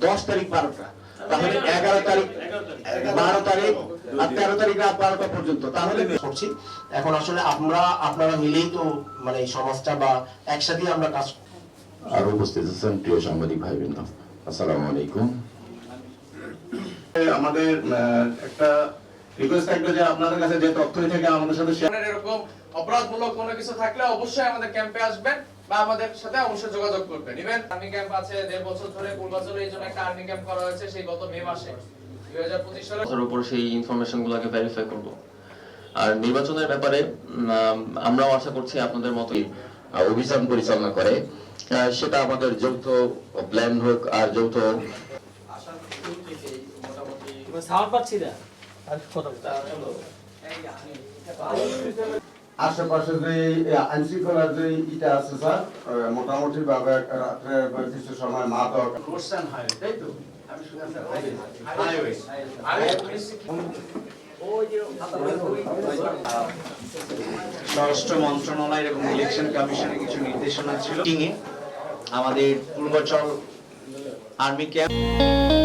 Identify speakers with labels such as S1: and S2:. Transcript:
S1: দশ তারিখ বারোটা। তাহলে এগারো তারিখ বারো তারিখ আর তেরো তারিখ রাত বারোটা পর্যন্ত। তাহলে
S2: করছি। এখন আসলে আমরা আপনারা মিলেই তো মানে এই সমাজটা বা একসাথে আমরা কাজ
S3: আর উপস্থিত আছেন প্রিয় সাংবাদিক ভাই বৃন্দ আসসালামু আলাইকুম।
S4: আমাদের আহ, একটা রিকোয়েস্ট থাকবে যে আপনাদের কাছে যে তথ্যই থেকে আমাদের সাথে শেয়ার
S5: এরকম অপরাধমূলক কোনো কিছু থাকলে অবশ্যই আমাদের ক্যাম্পে আসবেন বা আমাদের সাথে অবশ্যই যোগাযোগ করবেন। ইভেন আর্মি ক্যাম্প আছে দেড় বছর ধরে পূর্বাচলে এই জন্য একটা আর্মি ক্যাম্প করা হয়েছে সেই গত মে মাসে। দুই হাজার পঁচিশ সালে
S6: উপর সেই ইনফরমেশন ভেরিফাই করব। আর নির্বাচনের ব্যাপারে আমরাও আশা করছি আপনাদের মতোই
S3: অভিযান পরিচালনা করে। আহ, সেটা আমাদের যৌথ প্ল্যান হোক আর যৌথ
S7: সাউন্ড পাচ্ছি না।
S8: আশেপাশে যে আইন শৃঙ্খলার যে ইটা আছে স্যার মোটামুটি ভাবে রাত্রে কিছু সময় মাদক
S1: স্বরাষ্ট্র মন্ত্রণালয় এবং ইলেকশন কমিশনের কিছু নির্দেশনা ছিল। আমাদের পূর্বাচল আর্মি ক্যাম্প